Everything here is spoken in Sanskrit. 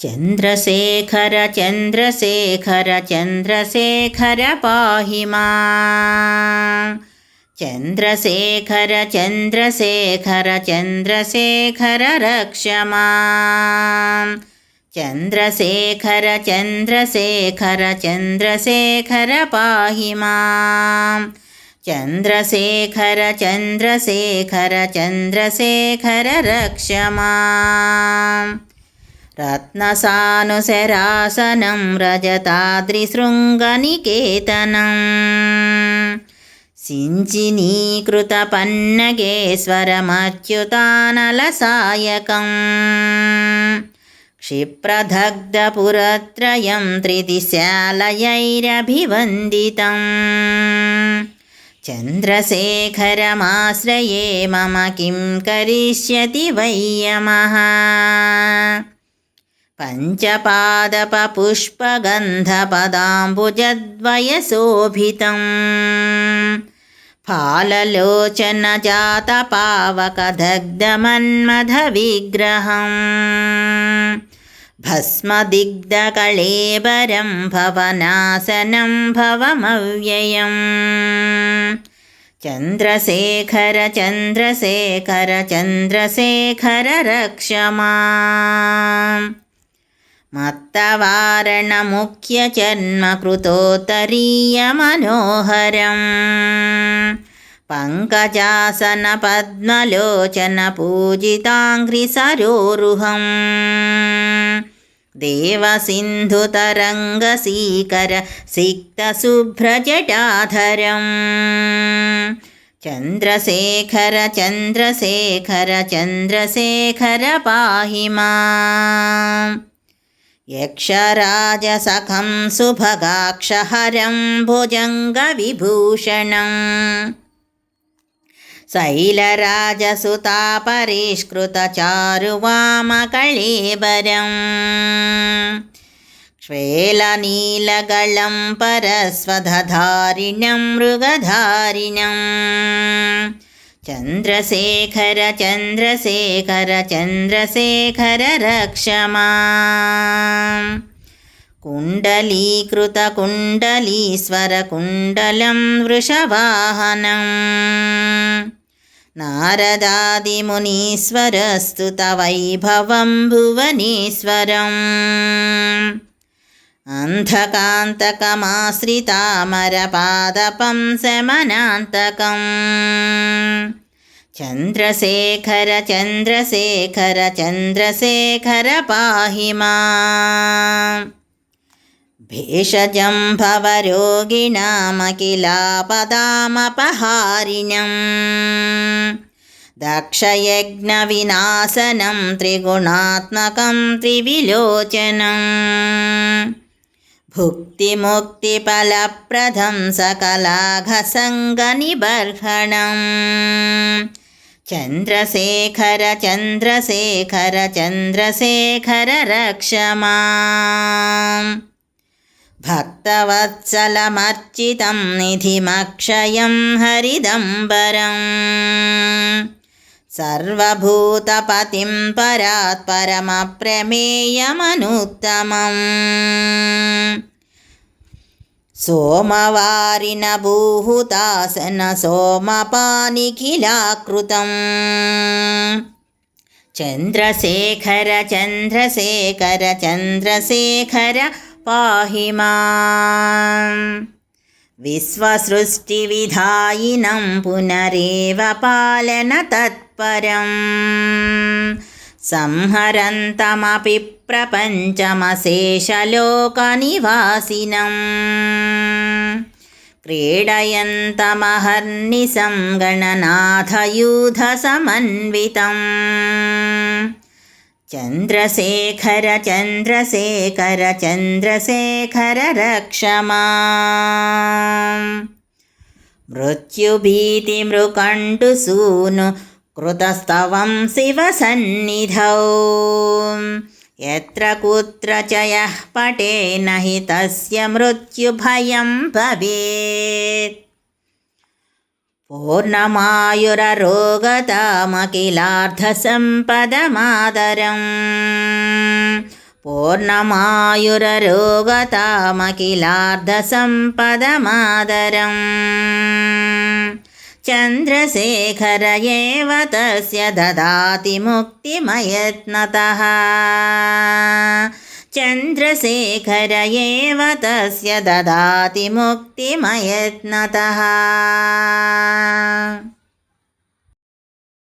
चन्द्रशेखर चन्द्रशेखर चन्द्रशेखर पाहि मा चन्द्रशेखर चन्द्रशेखर चन्द्रशेखर रक्ष मां चन्द्रशेखर चन्द्रशेखर चन्द्रशेखर पाहि मां चन्द्रशेखर चन्द्रशेखर चन्द्रशेखर रत्नसानुशरासनं रजताद्रिशृङ्गनिकेतनं। सिञ्चिनीकृतपन्नगेश्वरमच्युतानलसायकम् क्षिप्रदग्धपुरत्रयं त्रिदिशालयैरभिवन्दितं चन्द्रशेखरमाश्रये मम किं करिष्यति वै यमः पञ्चपादपपुष्पगन्धपदाम्बुजद्वयशोभितं। फाललोचनजातपावकदग्धमन्मथविग्रहम् भस्मदिग्धकळेबरं भवनासनं भवमव्ययम्। चन्द्रशेखर चन्द्रशेखर चन्द्रशेखर रक्ष माम् मत्तवारणमुख्यजन्मकृतोत्तरीयमनोहरं पङ्कजासनपद्मलोचनपूजिताङ्घ्रिसरोरुहम् देवसिन्धुतरङ्गसीकर सिक्तशुभ्रजटाधरम् चन्द्रशेखर चन्द्रशेखर चन्द्रशेखर पाहि माम् यक्षराजसखं सुभगाक्षहरं भुजङ्गविभूषणं शैलराजसुतापरिष्कृतचारुवामकळेबरं श्वेलनीलगलं परस्वधधारिणं मृगधारिणम् चन्द्रशेखर चन्द्रशेखर चन्द्रशेखर रक्ष माम् कुण्डलीकृतकुण्डलीश्वरकुण्डलं वृषवाहनम् नारदादिमुनीश्वरस्तुतवैभवं भुवनेश्वरम् अन्धकान्तकमाश्रितामरपादपं समनान्तकम् चन्द्रशेखर चन्द्रशेखर चन्द्रशेखर पाहि माम्। भेषजं भवरोगिणामखिलापदामपहारिणम्। दक्षयज्ञविनाशनं त्रिगुणात्मकं त्रिविलोचनम् भुक्तिमुक्तिफलप्रदं सकलाघसङ्गनिबर्हणम्। चन्द्रशेखर चन्द्रशेखर चन्द्रशेखर रक्ष माम् भक्तवत्सलमर्चितं निधिमक्षयं हरिदम्बरम्। सर्वभूतपतिं परात् परमप्रमेयमनुत्तमम् सोमवारिनभूहुतासन सोमपानिखिलाकृतं चन्द्रशेखर चन्द्रशेखर चन्द्रशेखर पाहि माम् विश्वसृष्टिविधायिनं पुनरेव पालनतत्परम् संहरन्तमपि प्रपञ्चमशेषलोकनिवासिनम् क्रीडयन्तमहर्निशं गणनाथयूधसमन्वितम् चन्द्रशेखर चन्द्रशेखर चन्द्रशेखर रक्ष माम् मृत्युभीतिमृकण्टुसूनु कृतस्तवं शिवसन्निधौ। यत्र कुत्र च यः पटेन हि तस्य मृत्युभयं भवेत्। पूर्णमायुररोगतामखिलार्धसम्पदमादरम्। पूर्णमायुररोगतामखिलार्धसम्पदमादरम् चन्द्रशेखर एव तस्य ददाति मुक्तिमयत्नतः। चन्द्रशेखर एव तस्य ददाति मुक्तिमयत्नतः